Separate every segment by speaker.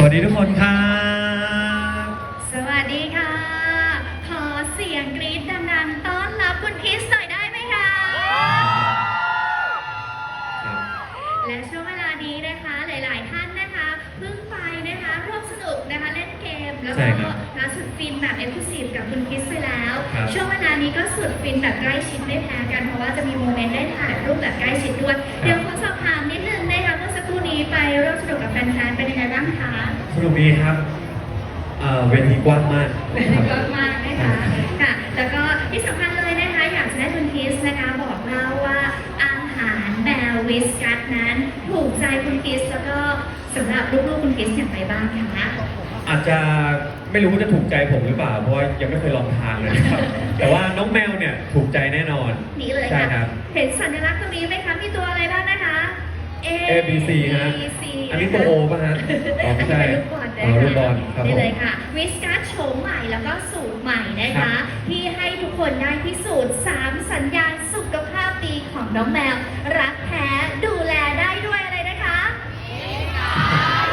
Speaker 1: สวัสดีทุกคนครับ
Speaker 2: สวัสดีค่ะ ขอเสียงกรี๊ดดังๆต้อนรับคุณคริสหน่อยได้ไหมคะ และช่วงเวลานี้นะคะ หลายๆท่านนะคะ เพิ่งไปนะคะร่วมสนุกนะคะเล่นเกม แล้ว
Speaker 1: ใช่
Speaker 2: ก็
Speaker 1: ครับ
Speaker 2: นะสุดฟินแบบเอ็กซ์คลูซีฟกับคุณคริสไปแล้ว
Speaker 1: ครับ
Speaker 2: ช่วงเวลานี้ก็สุดฟินแบบใกล้ชิดไม่แพ้กัน เพราะว่าจะมีโมเมนต์ได้ถ่ายรูปแบบใกล้ชิดด้วย เดี๋ยวขอสอบถามนิด ไปร่วมสนุกกับแฟนๆเป็นยังไงบ้างคะ
Speaker 1: สนุกดีครับเอ่อเวทีกว้างมาก
Speaker 2: เป็น
Speaker 1: ครับ
Speaker 2: เยอะมากนะคะค่ะ แล้วก็ที่สำคัญเลยนะคะ อยากจะให้คุณคริสนะคะบอกเล่าว่าอาหารแมววิสกัสนั้น ถูกใจคุณคริสแล้วก็สำหรับลูกๆคุณคริสอย่างไรบ้างคะ
Speaker 1: อาจจะไม่รู้ว่าจะถูกใจผมหรือเปล่า เพราะว่ายังไม่เคยลองทานเลยนะครับ แต่ว่าน้องแมวเนี่ยถูกใจแน่นอน
Speaker 2: นี่เลย
Speaker 1: ใช่
Speaker 2: ค่ะ
Speaker 1: ครับ
Speaker 2: เห็นสัญลักษณ์ตรงนี้ไหมคะมีตัวอะไรบ้างนะคะ A
Speaker 1: A B C ฮะ
Speaker 2: B C
Speaker 1: อันนี้ตัวโอป่ะฮะอ๋อไม่ใช่
Speaker 2: อันนี้เป็นลูกบอลนะ
Speaker 1: อ๋อลูกบอลครับ
Speaker 2: นี่
Speaker 1: ผม
Speaker 2: เลยค่ะ วิสกัสโฉมใหม่แล้วก็สูตรใหม่นะ
Speaker 1: ครั
Speaker 2: คะ
Speaker 1: บ
Speaker 2: ที่ให้ทุกคนได้พิสูจน์ 3 สัญญาณสุขภาพดีของน้องแมว รักแท้ดูแลได้ด้วยอะไรนะคะ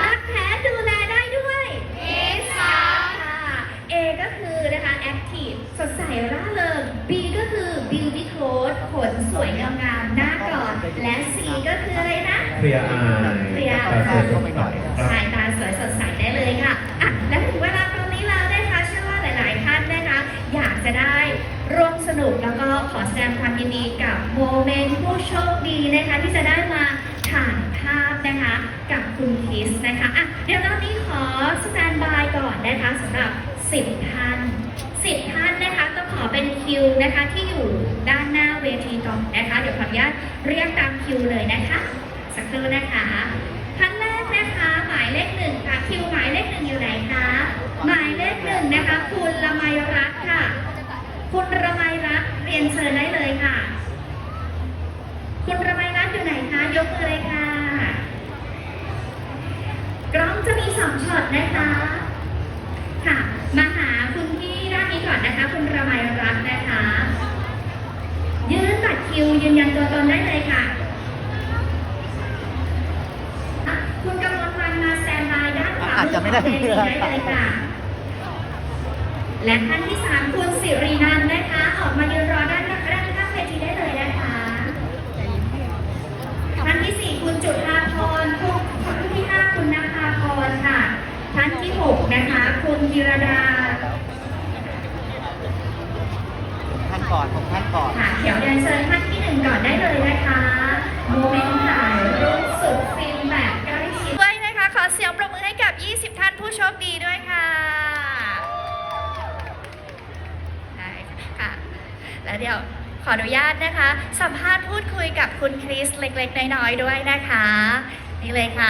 Speaker 2: รักแท้ดูแลได้ด้วยวิสกัสค่ะ A ก็คือนะคะ active สดใสร่าเริง B ก็คือ beauty clothes ขนสวยงามๆหน้ากรอน และ C ก็คืออะไรนะ
Speaker 1: เคลียร์อาย
Speaker 2: เคลียร์
Speaker 1: ตาสวยสดใสครับ
Speaker 2: สายตาสวยสดใสได้เลยค่ะอะและถึงเวลาตรงนี้แล้วนะคะเชื่อว่าหลาย ๆ ท่านนะคะ อยากจะได้ร่วมสนุกแล้วก็ขอแสดงความยินดีกับโมเมนต์ผู้โชคดีนะคะที่จะได้มาถ่ายภาพนะคะกับคุณคริสนะคะอะเดี๋ยวตอนนี้ขอสแตนบายก่อนนะคะสำหรับ 10 ท่าน 10 ท่านนะคะต้องขอเป็นคิวนะคะที่อยู่ด้านหน้า เวทีก่อนะคะ เดี๋ยวขออนุญาตเรียกตามคิวเลยนะคะ สักครู่นะคะท่านแรกนะคะ หมายเลขหนึ่งค่ะคิวหมายเลขหนึ่งอยู่ไหนคะหมายเลขหนึ่งนะคะ คุณละไมรัตค่ะ คุณระไมรัตเรียนเชิญได้เลยค่ะ คุณระไมรัตอยู่ไหนคะยกมือเลยค่ะกล้องจะมีสองช็อตนะคะ มาหาคุณที่ด้านนี้ก่อนนะคะ คุณระไมรัตน์นะคะ ยืนบัตร คิวยืนยันตัวตนได้เลยค่ะ คุณกำลังวันมาสแตนบายด้านขวา
Speaker 3: อาจจะไม่ได้
Speaker 2: มือของเวทีได้เลยค่ะ และท่านที่สามคุณสิรินันท์นะคะ ออกมายืนรอด้านด้านข้างเวทีได้เลยนะคะท่านที่สี่คุณจุฬาพรคุณท่านที่ห้าคุณนภาพรค่ะ ท่านที่หกนะคะ คุณธีรดา
Speaker 3: ท่านก่อนผมท่านก่อน
Speaker 2: ค่ะเดี๋ยวเรียนเชิญท่านที่หนึ่งก่อนได้เลยนะคะโมเมนต์ถ่ายรูปสุดฟินแบบใกล้ชิดด้วยนะคะ ขอเสียงประมือให้กับ 20 ท่านผู้โชคดีด้วยค่ะได้ค่ะ แล้วเดี๋ยวขออนุญาตนะคะ สัมภาษณ์พูดคุยกับคุณคริสเล็กๆ น้อยๆด้วยนะคะ นี่เลยค่ะ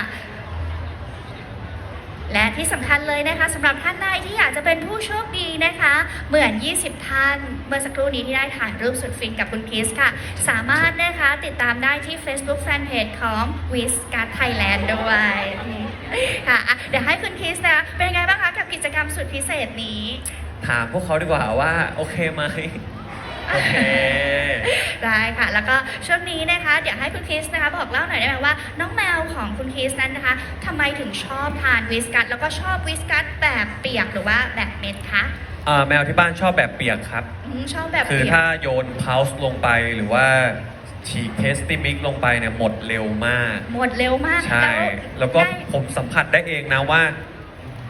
Speaker 2: และที่สำคัญเลยนะคะสำหรับท่านใดที่อยากจะเป็นผู้โชคดีนะคะ เหมือน 20 ท่านเมื่อสักครู่นี้ที่ได้ถ่ายรูปสุดฟินกับคุณคริสค่ะ สามารถนะคะติดตามได้ที่ Facebook Fanpage ของ w i s c a r Thailand ด้วยค่ะอะเดี๋ยวให้คุณคริสนะเป็นยังไงบ้างคะกับกิจกรรมสุดพิเศษนี้
Speaker 1: ถามพวกเขาดีกว่าว่า โอเคไหม โอเค
Speaker 2: ได้ค่ะ แล้วก็ช่วงนี้นะคะเดี๋ยวให้คุณคริสนะคะ บอกเล่าหน่อยได้ไหมว่าน้องแมวของคุณคริสนั้นนะคะทำไมถึงชอบทานวิสกัสแล้วก็ชอบวิสกัสแบบเปียกหรือว่าแบบเม็ดคะ
Speaker 1: เอ่อแมวที่บ้านชอบแบบเปียกครับ
Speaker 2: อืมชอบแบบ
Speaker 1: คือ
Speaker 2: เปียก
Speaker 1: ถ้าโยนพาวส์ลงไปหรือว่าฉีกเทสติมิกลงไปเนี่ยหมดเร็วมาก
Speaker 2: หมดเร็วมาก
Speaker 1: ใช่ แล้วก็
Speaker 2: ได้
Speaker 1: ผมสัมผัสได้เองนะว่า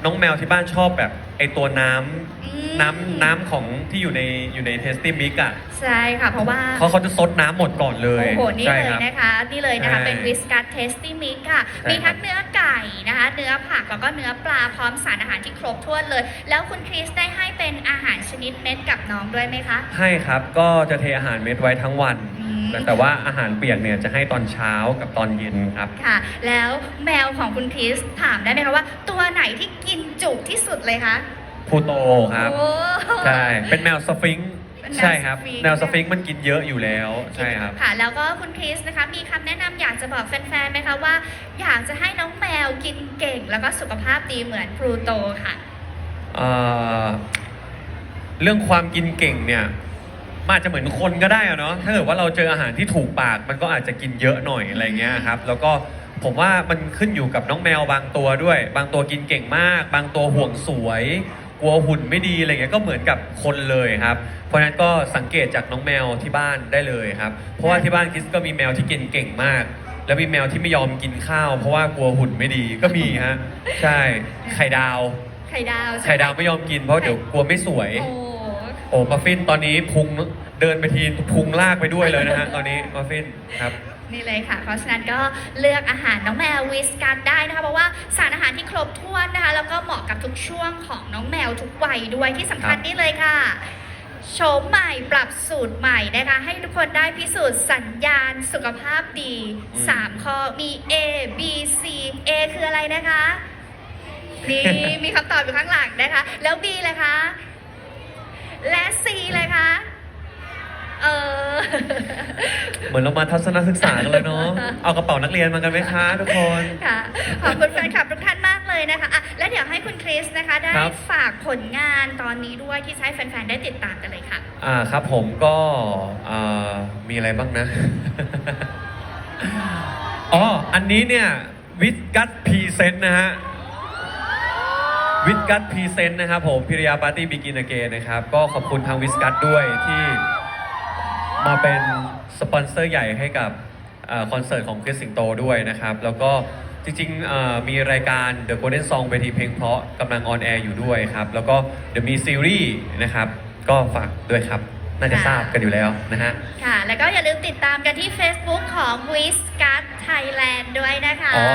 Speaker 1: น้องแมวที่บ้านชอบแบบไอตัวน้ำ
Speaker 2: อืม
Speaker 1: น้ำน้ำของที่อยู่ในอยู่ในเทสติมิกอะ
Speaker 2: ใช่ค่ะ เพราะว่า
Speaker 1: เขาเขาจะซดน้ำหมดก่อนเลย
Speaker 2: โอ้โห นี่
Speaker 1: ใช่
Speaker 2: เลย
Speaker 1: ครับ
Speaker 2: นะคะ นี่เลยนะคะ
Speaker 1: ใช่
Speaker 2: เป็นวิสกัสเทสตี้มิกค่ะ
Speaker 1: ใช่
Speaker 2: มีทั้ง
Speaker 1: ครับ
Speaker 2: เนื้อไก่นะคะ เนื้อผักแล้วก็เนื้อปลาพร้อมสารอาหารที่ครบถ้วนเลย แล้วคุณคริสได้ให้เป็นอาหารชนิดเม็ดกับน้องด้วยไหมคะ
Speaker 1: ให้ครับก็จะเทอาหารเม็ดไว้ทั้งวัน
Speaker 2: อืม
Speaker 1: แต่ แต่ว่าอาหารเปียกเนี่ยจะให้ตอนเช้ากับตอนเย็นครับ
Speaker 2: ค่ะ แล้วแมวของคุณคริสถามได้ไหมคะว่า ตัวไหนที่กินจุที่สุดเลยคะ
Speaker 1: พูโตครับ
Speaker 2: โอ้
Speaker 1: ใช่ เป็นแมวสฟิงค์
Speaker 2: เป็นแมว
Speaker 1: ใช่ครับ
Speaker 2: สฟิงค์
Speaker 1: แมวสฟิงค์มันกินเยอะอยู่แล้ว ใช่ครับ
Speaker 2: ค่ะ แล้วก็คุณคริสนะคะ มีคำแนะนำอยากจะบอกแฟนๆไหมคะว่า อยากจะให้น้องแมวกินเก่ง แล้วก็สุขภาพดีเหมือนพลูโตค่ะ
Speaker 1: เอ่อเรื่องความกินเก่งเนี่ย มันอาจจะเหมือนคนก็ได้อะเนาะถ้าเกิดว่าเราเจออาหารที่ถูกปาก มันก็อาจจะกินเยอะหน่อยอะไรเงี้ยครับ แล้วก็ผมว่ามันขึ้นอยู่กับน้องแมวบางตัวด้วย บางตัวกินเก่งมาก บางตัวห่วงสวย กลัวหุ่นไม่ดีอะไรเงี้ยก็เหมือนกับคนเลยครับ เพราะฉะนั้นก็สังเกตจากน้องแมวที่บ้านได้เลยครับ เพราะว่าที่บ้านคริสก็มีแมวที่กินเก่งมาก แล้วมีแมวที่ไม่ยอมกินข้าว เพราะว่ากลัวหุ่นไม่ดีก็มีฮะใช่ไข่ดาว
Speaker 2: ไข่ดาวใช่หม
Speaker 1: ไข่ดาวไม่ยอมกินเพราะเดี๋ยวกลัวไม่สวย
Speaker 2: โอ้
Speaker 1: โอ้มาฟินตอนนี้พุงเดินไปทีพุงลากไปด้วยเลยนะฮะตอนนี้มาฟินครับ
Speaker 2: นี่เลยค่ะ เพราะฉะนั้นก็เลือกอาหารน้องแมววิสกันได้นะคะ เพราะว่าสารอาหารที่ครบถ้วนนะคะ แล้วก็เหมาะกับทุกช่วงของน้องแมวทุกวัยด้วยที่สำคัญ
Speaker 1: ครับ
Speaker 2: นี่เลยค่ะโฉมใหม่ปรับสูตรใหม่นะคะ ให้ทุกคนได้พิสูจน์สัญญาณสุขภาพดี3ข้อมี A B C A คืออะไรนะคะ นี่ มีคำตอบอยู่ข้างหลังนะคะ แล้ว B เลยคะ และ C เลยคะเออ
Speaker 1: เหมือนเรามาทัศนศึกษากันเลยเนาะ เอากระเป๋านักเรียนมากันไหมคะทุกคน
Speaker 2: ค่ะ ขอบคุณแฟนคลับทุกท่านมากเลยนะคะอะและเดี๋ยวให้คุณคริสนะคะ ได้
Speaker 1: ครับ
Speaker 2: ฝากผลงานตอนนี้ด้วยที่จะให้แฟนๆ ได้ติดตามกันเลยค่ะ
Speaker 1: อ่าครับผมก็อ่ามีอะไรบ้างนะ อ๋อ อันนี้เนี่ยวิดกัตพรีเซนต์นะฮะ วิดกัตพรีเซนต์นะครับผมพิริยาปาร์ตี้บิกินเกนนะครับ ก็ขอบคุณทางวิสกัตด้วยที่มาเป็นสปอนเซอร์ใหญ่ให้กับอ่าคอนเสิร์ตของคริสสิงโตด้วยนะครับ แล้วก็จริงๆอ่ามีรายการ The Golden Song เวทีเพลงเพราะกำลังออนแอร์อยู่ด้วยครับ แล้วก็เดี๋ยวมีซีรีส์นะครับ ก็ฝากด้วยครับ น่าจะทราบกันอยู่แล้วนะฮะ
Speaker 2: ค่ะ แล้วก็อย่าลืมติดตามกันที่ Facebook ของ w i s c a t Thailand ด้วยนะคะ
Speaker 1: อ๋อ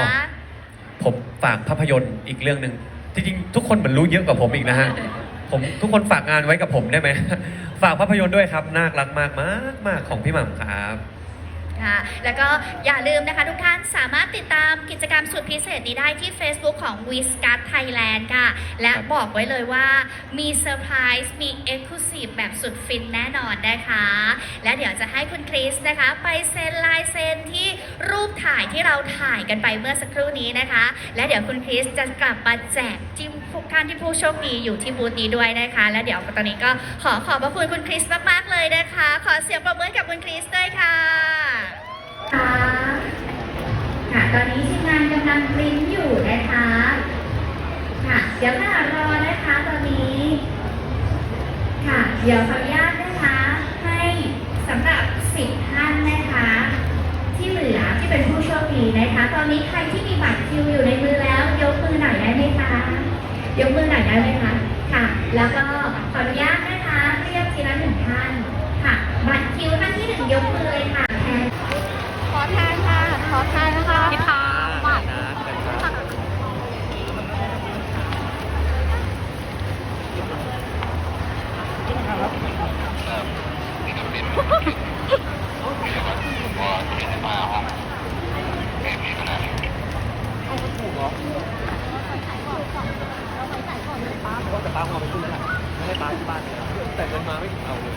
Speaker 1: ผมฝากภาพยนตร์อีกเรื่องหนึ่ง จริงๆ ทุกคนเหมือนรู้เยอะกว่าผมอีกนะฮะ ผมทุกคนฝากงานไว้กับผมได้ไหม ฝากภาพยนตร์ด้วยครับ น่ารักมากมากมากของพี่หม่ำครับ
Speaker 2: ค่ะแล้วก็อย่าลืมนะคะทุกท่านสามารถติดตามกิจกรรมสุดพิเศษนี้ได้ที่ Facebook ของ w i s c a t Thailand ค่ะ และ
Speaker 1: ครับ
Speaker 2: บอกไว้เลยว่ามีเซอร์ไพรส์มี Exclusive แบบสุดฟินแน่นอนนะคะ และเดี๋ยวจะให้คุณคริสนะคะ ไปเซ็นลายเซ็นที่รูปถ่ายที่เราถ่ายกันไปเมื่อสักครู่นี้นะคะ และเดี๋ยวคุณคริสจะกลับมาแจกจิ้มทุกท่านที่ผู้โชคดีอยู่ที่บูธนี้ด้วยนะคะ และเดี๋ยวตอนนี้ก็ขอขอบพระคุณคุณคริสมากๆเลยนะคะ ขอเสียงปรบมือให้กับคุณคริสด้วยค่ะค่ะ ค่ะ ตอนนี้ทีมงานกำลังปริ้นอยู่นะคะ ค่ะ เดี๋ยวค่ะรอนะคะตอนนี้ ค่ะ เดี๋ยวขออนุญาตนะคะ ให้สำหรับสิบท่านนะคะ ที่เหลือที่เป็นผู้โชคดีนะคะ ตอนนี้ใครที่มีบัตรคิวอยู่ในมือแล้ว ยกมือหน่อยได้ไหมคะยกมือหน่อยได้ไหมคะค่ะ แล้วก็ขออนุญาตนะคะ เรียกทีละหนึ่งท่านค่ะ บัตรคิวท่านที่หนึ่งยกมือเลยค่ะแทน ขอทานค่ะ ขอทานนะคะพี่พาบัตร
Speaker 1: ก็จะป้าเอาไปขึ้นแล้วไม่ให้ป้าที่บ้านแต่เงินมาไม่ถึงเอาเลย